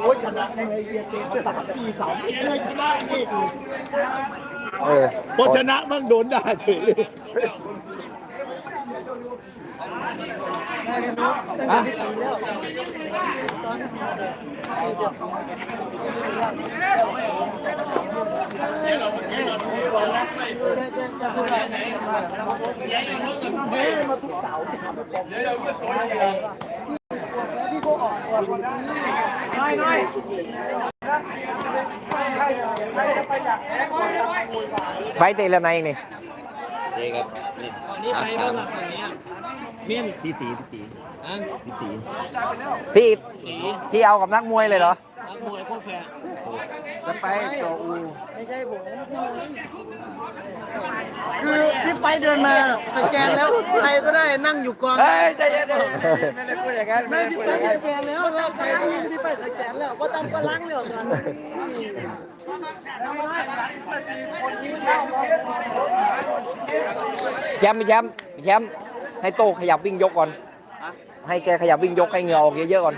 โอ้ยชนะในเยียเตะสามปีสามปีเลยชนะนี่เออพอชนะมั่งโดนด่าเฉยเลย ตั้งแต่ที่สี่แล้วตอนที่สี่เจ็ดก่อนนะจะจะจะพูดอะไรเฮ้ยมาทุกเสาร์พี่พวกออกก่อนน้อยน้อยไปเตะแล้วไหนอีกนี่ นี่ใครบ้างล่ะฝั่งนี้อะ เมียนพี่ตีพี่ตีอะพี่ตีพี่สีพี่เอากับนักมวยเลยเหรอ นักมวยคู่แฝดจะไปต่ออูไม่ใช่ผม คือพี่ไปเดินมาสแกนแล้วใครก็ได้นั่งอยู่กองเฮ้ยใจเย็นไม่ได้พูดอย่างนั้นไม่พี่ไปสแกนแล้วว่าใครยิงพี่ไปสแกนแล้วก็ต้องก็ล้างเรื่องกันแชมป์แชมป์แชมป์ ให้โตขยับวิ่งยกก่อน ให้แกขยับวิ่งยกให้เหงื่อออกเยอะๆก่อน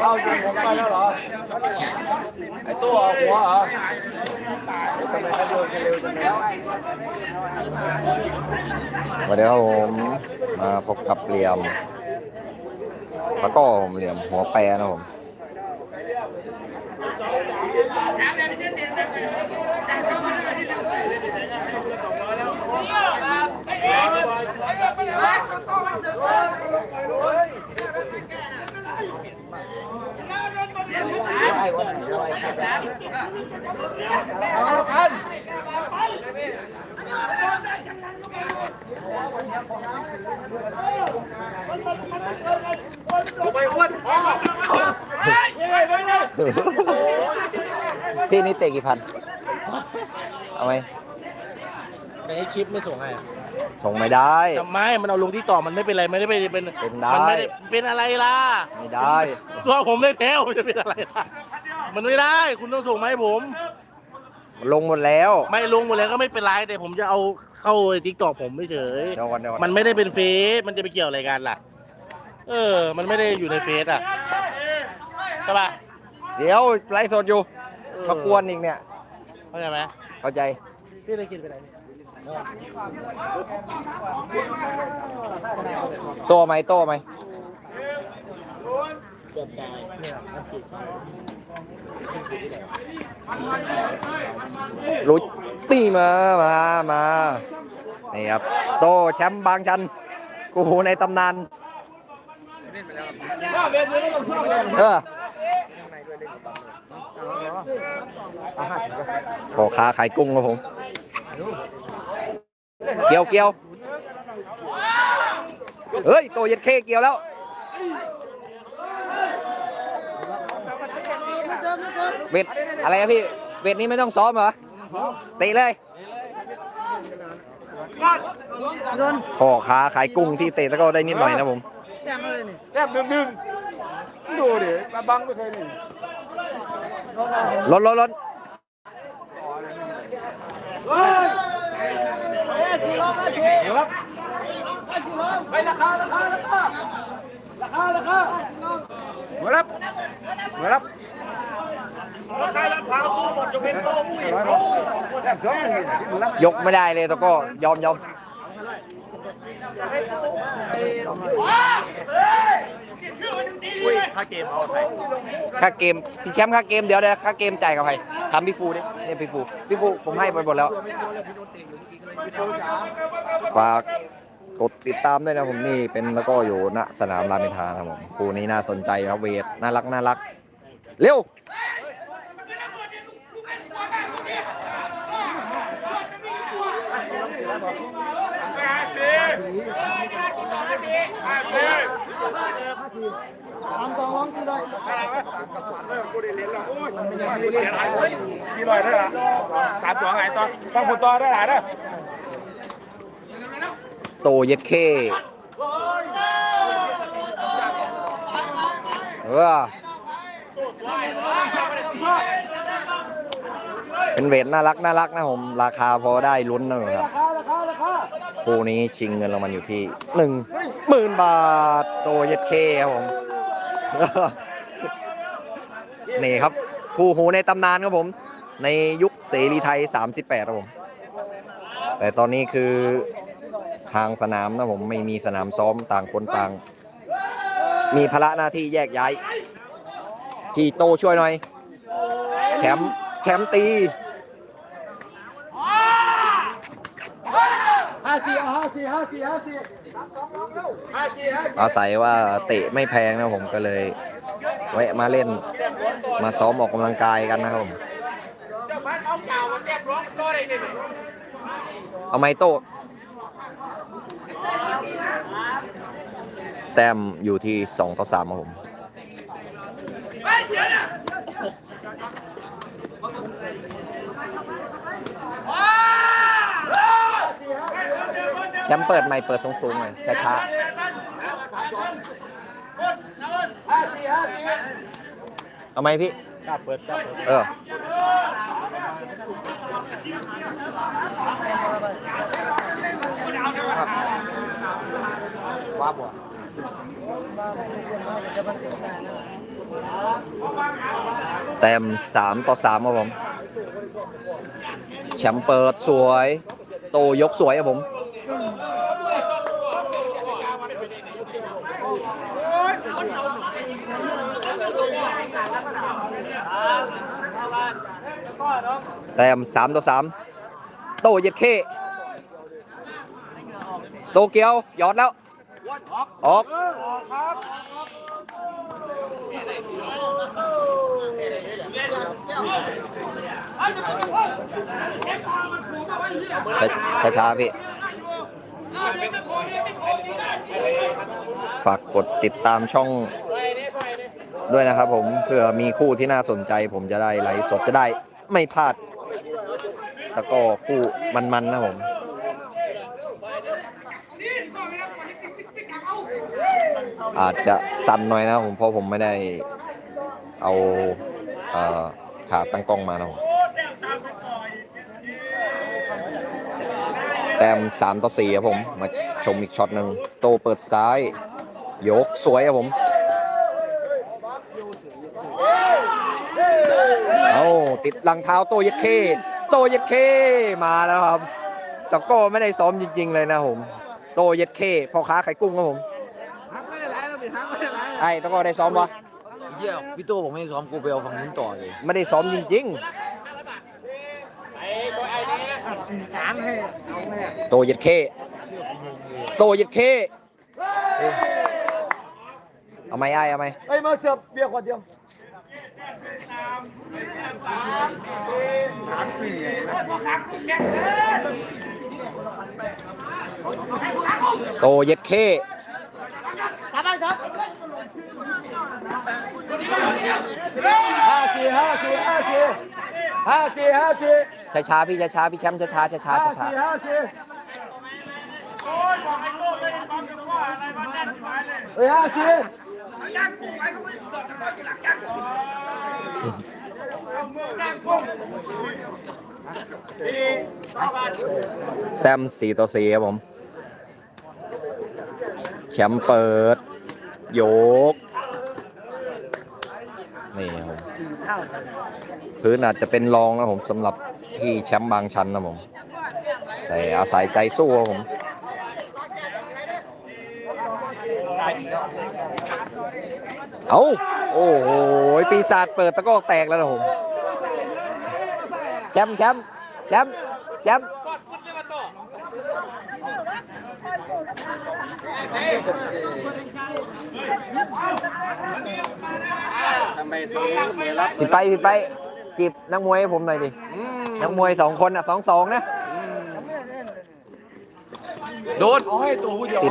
เอาอยู่ผมไปแล้วเหรอ ไอ้ตัวออกหัวเหรอทำไมเขาโดนกันเร็วจังเลยสวัสดีครับผมมาพบกับเหลี่ยมแล้วก็ผมเหลี่ยมหัวแปรนะผม ไปอ้วนพอไปเลยไปเลย นี่เตะกี่พัน เอาไหมในคลิปไม่ส่งให้ส่งไม่ได้ ทำไมมันเอาลงที่ต่อมันไม่เป็นไรไม่ได้เป็นเป็นเป็นได้ มัไม่ได้เป็นอะไรล่ะไม่ได้ ตัวผมได้แท้มันจะเป็นอะไรล่ะมันไม่ได้คุณต้องส่งมาให้ผม ลงหมดแล้วไม่ลงหมดแล้วก็ไม่เป็นไรแต่ผมจะเอาเข้าทิกตอกผมไม่เฉยเดี๋ยวก่อนเดี๋ยวก่อนมันไม่ได้เป็นเฟซมันจะไปเกี่ยวอะไรกันล่ะ เออ มันไม่ได้อยู่ในเฟซอะใช่ปะเดี๋ยวไลฟ์สดอยู่ มากวนอีกเนี่ย เข้าใจไหมเข้าใจ พี่ได้กินไปไหนโตไหมโตไหมเกือบตายรู้ตีมามามานี่ครับ โตแชมป์บางชัน กูในตำนาน เออ พ่อค้าขายกุ้งครับผม เกี่ยวเกี่ยวเฮ้ย โตเย็ดเคเกี่ยวแล้วเซิร์ฟไร์ฟเวทอะไรอะพี่ เวทนี้ไม่ต้องซ้อมเหรอตีเลยพ่อค้าขายกุ้งที่เตะแล้วได้นิดหน่อยนะผมแต้มอะไรนี่แทบหนึ่งหนึ่งดูดิมาบังไม่เคยนึ่ ลดลดลดมารับมารับใครรับพาสู้หมดยกเว้นโต้ผู้หญิงเขาสู้สองคนแทบสองคนรับยกไม่ได้เลยตะก็ยอมยอม อุ้ยถ้าเกมเอาใครค่าเกมพี่แชมป์ค่าเกมเดี๋ยวเดี๋ยวค่าเกมจ่ายกับใครถามพี่ฟูดิเนี่ยพี่ฟูพี่ฟูผมให้ไปหมดแล้ว ฝากกดติดตามด้วยนะผมนี่เป็นแล้วก็อยู่ณสนามรามอินทราครับผมคู่นี้น่าสนใจครับเวทน่ารักน่ารัก เร็วสา สามสองร้องสี่ร้อยกี่ร้อยได้ละสามตัวไงต่อต้องคนต่อได้หลายนะโตเย็ดเคเออเป็นเวทน่ารักน่ารักนะผม ราคาพอได้ลุ้นนะครับราคาราคาราคาคู่นี้ชิงเงินรางวัลอยู่ที่หนึ่ง หมื่นบาทโตเย็ดเคครับผมนี่ครับ คู่หูในตำนานครับผม ในยุคเสรีไทย 38ครับผม แต่ตอนนี้คือทางสนามนะผมไม่มีสนามซ้อมต่างคนต่าง มีภาระหน้าที่แยกย้ายพี่โตช่วยหน่อย แชมป์แชมป์ตีห้าสี่ห้าสี่ห้าสี่ห้าสี่ อาศัยว่าเตะไม่แพงนะผมก็เลยแวะมาเล่นมาซ้อมออกกำลังกายกันนะครับผมเอาไม้โต้แต้มอยู่ที่ 2 ต่อ3ครับผม แชมป์เปิดใหม่เปิดสูงๆหน่อยช้าๆเอาไหมพี่กล้าเปิดกล้าเปิดเออว้าบวแต้ม3ต่อ3ครับผม แชมป์เปิดสวย โตยกสวยครับผม แต้ม3ต่อ3โตเย็ดเคโตเกียวหยอดแล้วออกช้าช้าพี่ ฝากกดติดตามช่องด้วยนะครับผมเพื่อมีคู่ที่น่าสนใจผมจะได้ไลฟ์สดจะได้ไม่พลาด แล้วก็คู่มันๆนะผมอาจจะสั่นหน่อยนะผมเพราะผมไม่ได้เอาขาตั้งกล้องมานะผมแต้ม3ต่อ4ครับผม มาชมอีกช็อตหนึ่งโตเปิดซ้าย ยกสวยครับผม เอาติดหลังเท้าโตย็ดเค โตเย็ดเคมาแล้วครับแต่ก็ไม่ได้ซ้อมจริง ๆ เลยนะผม โตเย็ดเคพ่อค้าไข่กุ้งครับผมไอ้ตะก็ได้ซ้อมปะเฮียพี่โตบอกไม่ให้ซ้อมกูไปเอาฝั่งนู้นต่อเลยไม่ได้ซ้อมจริงหารให้เอาไงๆโตเย็ดเคโตเย็ดเคเอาไหมไอ้เอาไหมเอ้ยมาเสิร์ฟเบียร์ขวดเดียว โตเย็ดเคสามไปสามห้าสี่ห้าสี่ห้าสี่ห้าสี่ห้าสี่ช้าช้าๆพี่ช้าช้าๆพี่แชมป์ช้าช้าช้าช้าห้าช้าสี่ห้าสี่เฮ้ยห้าสี่ แต้มสี่ต่อสี่ครับผมแชมป์เปิด โยก นี่ครับพื้นอาจจะเป็นรองนะผมสำหรับที่แชมป์บางชั้นนะผม แต่อาศัยใจสู้ครับผม เอาโอ้โหปีศาจเปิดตะกร้อแตกแล้วนะผมแชมป์แชมป์แชมป์แชมป์ทำไมตรงนี้เหมือนรับผิดไปผิดไปจีบนักมวยให้ผมหน่อยดินักมวยสองคนอะสองสองนะโดนเอาให้ตัวผู้เดียวติ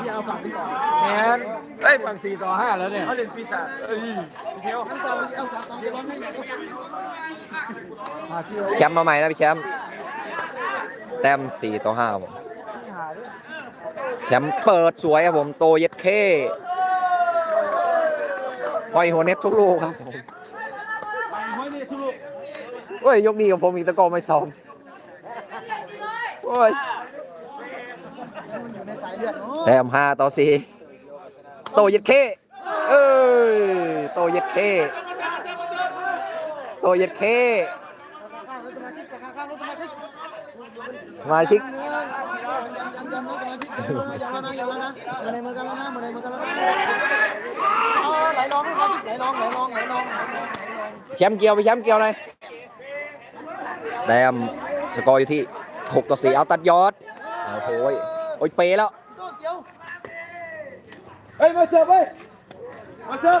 ดหัวเลยเออแมนเอ้ยฝั่งสี่ต่อห้าแล้วเนี่ยเขาเล่นปีศาจเอ้ยเที่ยวขั้นตอนเอาสามสองไปร้องให้หน่อยมาเที่ยวแชมป์มาใหม่นะพี่แชมป์แต้มสี่ต่อห้าครับผมแชมป์เปิดสวยครับผมโตเย็ดเคห้อยหัวเน็ตทุกลูกครับผมโอ้ยยกดีกับผมอีกตะกอไม่ซ้อมโอ้ย แต้มห้าต่อสี่โตย็ดเคเอ้ยโตย็ดเคโตย็ดเคมาชิกแชมป์เกียวไปแชมป์เกียวเลยแต้มสกอร์อยู่ที่ 6 ต่อ 4 เอาตัดยอด โอ้โหยโอ้ยเปแล้ว เฮ้ยมาเสิร์ฟเว้ยมาเสิร์ฟ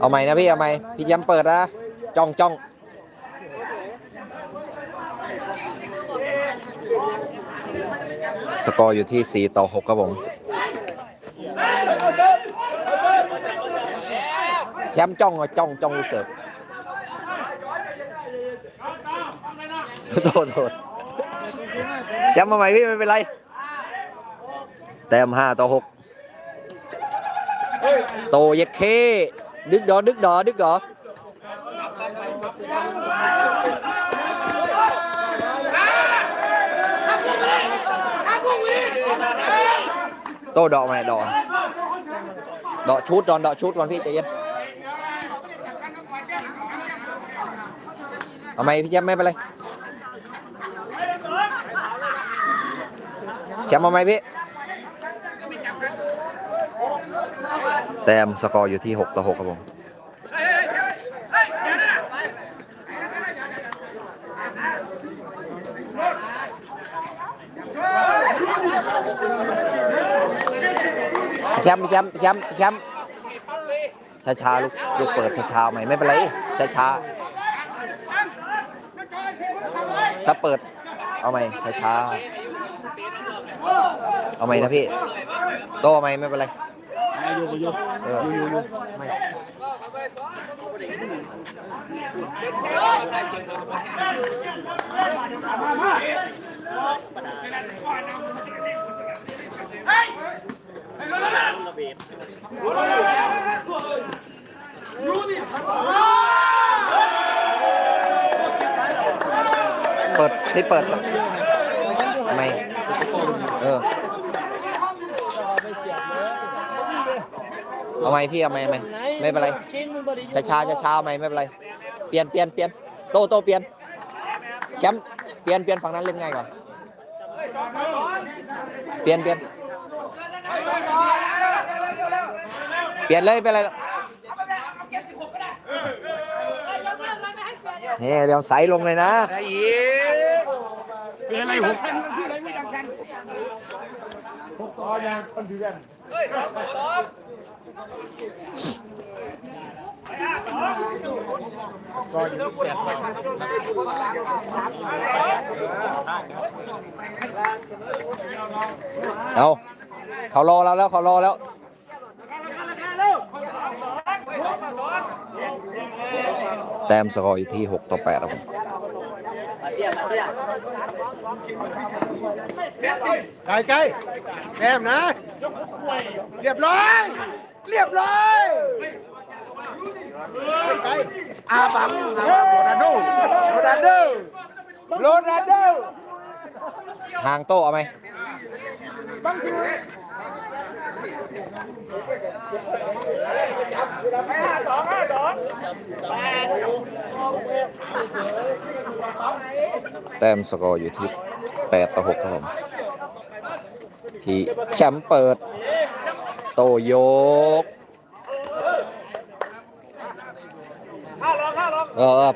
เอาใหม่นะพี่เอาใหม่พี่แชมป์เปิดนะจ้องจ้องสกอร์อยู่ที่ 4 ต่อ 6 ครับผม แชมป์จ้องจ้องจ้องลูกเสิร์ฟโทษโทษ แชมป์มาใหม่พี่ไม่เป็นไร แต้ม5ต่อ6โตเย็ดเค ดึกดอดึกดอดึกดอโตดอกไหมดอกดอกชุดดอนดอกชุดก่อนพี่ใจเย็นเอาไหมพี่แชมป์ไม่เป็นไร แชมป์เอาไหมพี่ แต้มสกอร์อยู่ที่ 6 ต่อ 6 ครับผมแชมป์แชมป์แชมป์แชมป์ช้าช้าๆลูกลูกเปิดช้าช้าๆไหมไม่เป็นไรช้าช้าๆถ้าเปิดเอาไหมช้าช้าๆ เอาไหมนะพี่ โตเอาไหมไม่เป็นไรอยู่อยู่อออยู่อยู่ไม่เปิดให้เปิดทำไมเออ เอาไหมพี่เอาไหมเอาไหมไม่เป็นไรช้าช้าช้าช้าๆเอาไหมไม่เป็นไร เปลี่ยนเปลี่ยนเปลี่ยนโตโตเปลี่ยนแชมป์เปลี่ยนเปลี่ยนฝั่งนั้นเล่นง่ายกว่าเปลี่ยนเปลี่ยนเปลี่ยนเลยเป็นไรหรอกนี่เดี๋ยวใสลงเลยนะเป็นอะไรหกชั้นคืออะไรไม่ดังกันหกต่อยังคนถือ กันเอาเขารอเราแล้วเขารอแล้วแต้มสกอร์อยู่ที่ 6 ต่อ8ครับผมไกลไกลแต้มนะ เรียบร้อย เรียบร้อยอาบังโรนัลโดโรนัลโดโรนัลโดห่างโต้เอาไหมบังสิแต้มสกอร์อยู่ที่8ต่อ6ครับผมพี่แชมป์เปิด ตโยกเออ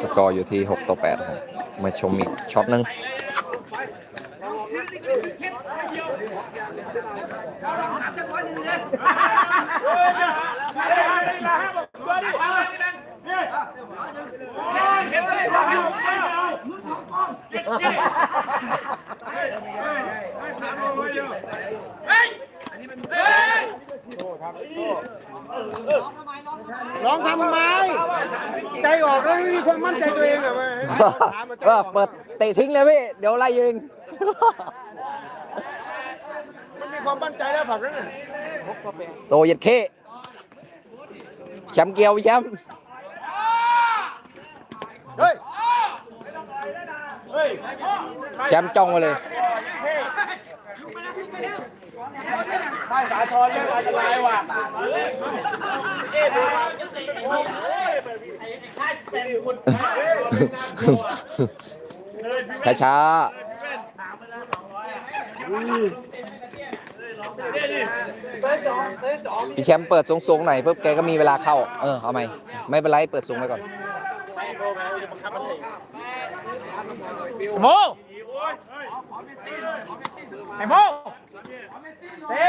สกอร์อยู่ที่ 6 ต่อ8ครับมาชมอีกช็อตหนึงร้องทำไมใจออกแล้วไม่มีความมั่นใจตัวเองอะเออเปิดเตะทิ้งเลยพี่ เดี๋ยวไล่ยิง มันมีความมั่นใจแล้วฝั่งนั้นน่ะโตเหยัดเข้แชมป์เกียวพี่แชมป์เฮ้ย เฮ้ยแชมป์จ้องมาเลย ใช่สาธรเรื่องอันตรายว่ะช้าช้าพี่แชมป์เปิดสูงๆหน่อยปุ๊บแกก็มีเวลาเข้า เออ เอาไหมไม่เป็นไรเปิดสูงไปก่อนโม ไอ้โมเต้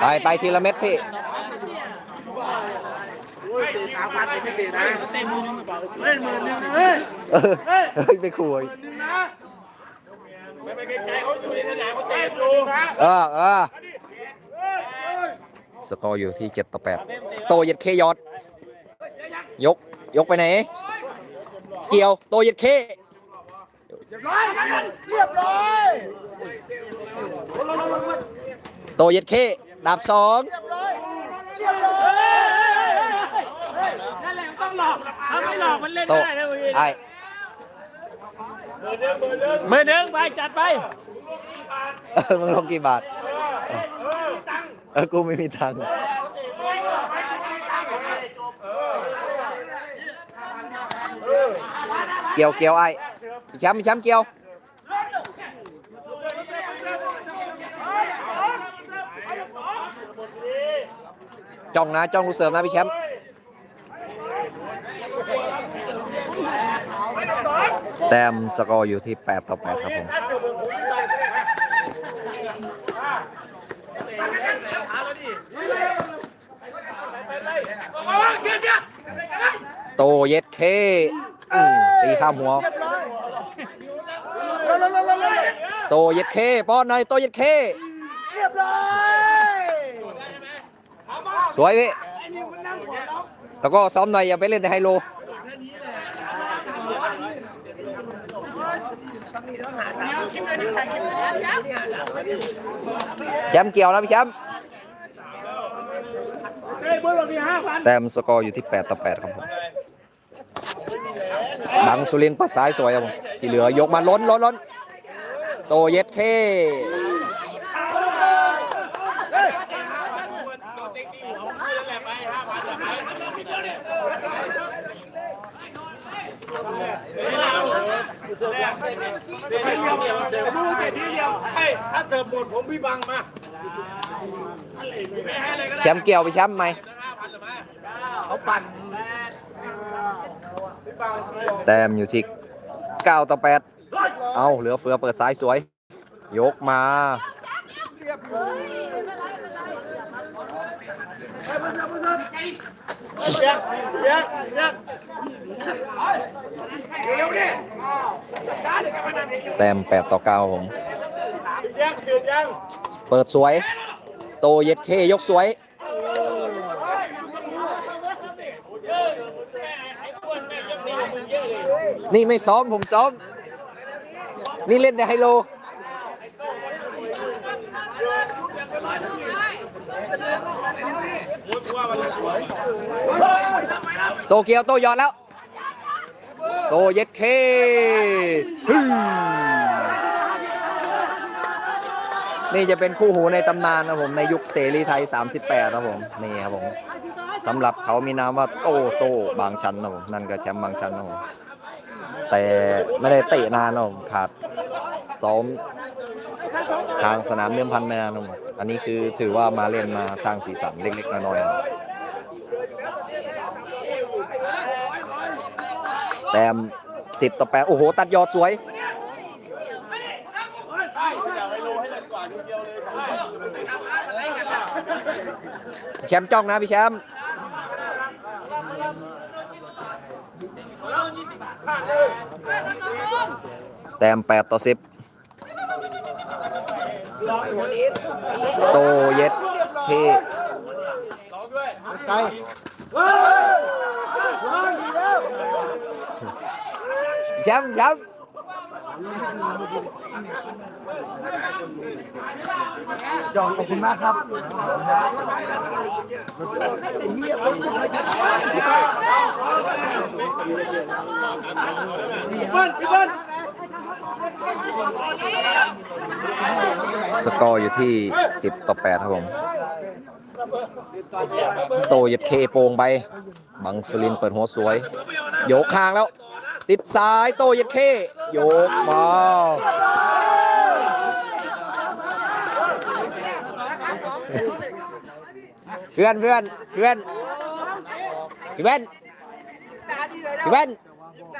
ไปไปทีละเม็ดพี่เล่นมือนึงเฮ้ยเออเฮ้ยไปคุยไม่ไปไกลๆเขาอยู่ในสนามเขาเตะอยู่นะเออเออสกอร์อยู่ที่7ต่อ8โตเหยัดเคยอดยก ยกไปไหน เกี่ยว โตเหยัดเค โตเยัดเคดาบสองนั่นแหละต้องหลอกถ้าไม่หลอกมันเล่นโตได้นะเว้ยไอ้มือหนึ่งไปจัดไปเออมึงลงกี่บาทเออกูไม่มีตังค์เกี่ยวเกี่ยวไอ้ พี่แชมป์พี่แชมป์เกี่ยวจ้องนะจ้องลูกเสริมนะพี่แชมป์แต้มสกอร์อยู่ที่ 8 ต่อ 8 ครับผมโตเย็ดเคตีข้ามหัว โตเย็ดเคป้อนหน่อยโตเย็ดเคสวยพี่แต่ก็ซ้อมหน่อยอย่าไปเล่นในไฮโลแชมป์เกี่ยวแล้วพี่แชมป์แต้มสกอร์อยู่ที่ 8 ต่อ 8 ครับผมบังสุรินทร์ปัดซ้ายสวยครับผมที่เหลือยกมาล้นล้นล้น โตเย็ดเคแชมป์เกี่ยวไปแชมป์ไหมแต้มอยู่ที่9ต่อ8 เอาเหลือเฟือเปิดซ้ายสวย ยกมาแต้ม8ต่อ9ผมยังยืนยังเปิดสวย โตเย็ดเคยกสวยนี่ไม่ซ้อม ผมซ้อม นี่เล่นแต่ไฮโล โตเกียวโตยอดแล้ว โตเย็ดเคนี่จะเป็นคู่หูในตำนานนะผมในยุคเสรีไทย 38 นะผม นี่ครับผมสำหรับเขามีนามว่าโตโตบางชันนะผมนั่นก็แชมป์บางชันนะผม แต่ไม่ได้เตะนานนะผมขาดซ้อมทางสนามเดิมพันไม่นานนะผมอันนี้คือถือว่ามาเล่นมาสร้างสีสันเล็กๆน้อยๆแต้มสิบต่อแปดโอ้โห ตัดยอดสวย แชมป์จ้องนะพี่แชมป์ แต้มแปดต่อสิบโตเย็ดเทไกลย้ำย้ำ จองขอบคุณมากครับสกอร์อยู่ที่ 10 ต่อ 8 ครับผม โตยัดเคโปงไป บังสุรินเปิดหัวสวย โยกคางแล้ว ติดซ้ายโตยัดเคโยกมาเพื่อนเพื่อนเพื่อนพี่เว้น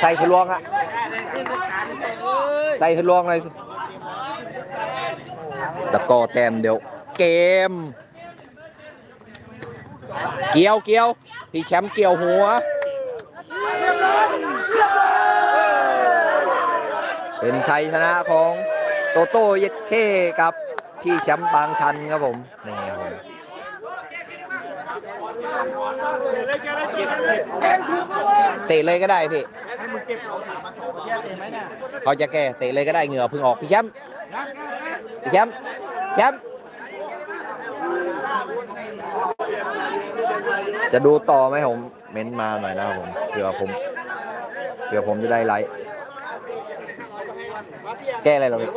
ใส่ทะลวงอะใส่ทะลวงเลยสิตะกอแต้มเดี๋ยว เกม เกี่ยวเกี่ยวพี่แชมป์เกี่ยวหัว เป็นชัยชนะของโตโต้เย็ดเคกับพี่แชมป์บางชันครับผมนี่ครับผมเตะเลยก็ได้พี่เขาจะแก้เตะเลยก็ได้เหงื่อเพึ่งออกพี่แชมป์พี่แชมป์แชมป์จะดูต่อไหมผม เม้นมาหน่อยนะครับผมเผื่อผมเผื่อผมจะได้ไลค์ แก้อะไรเหรอพี่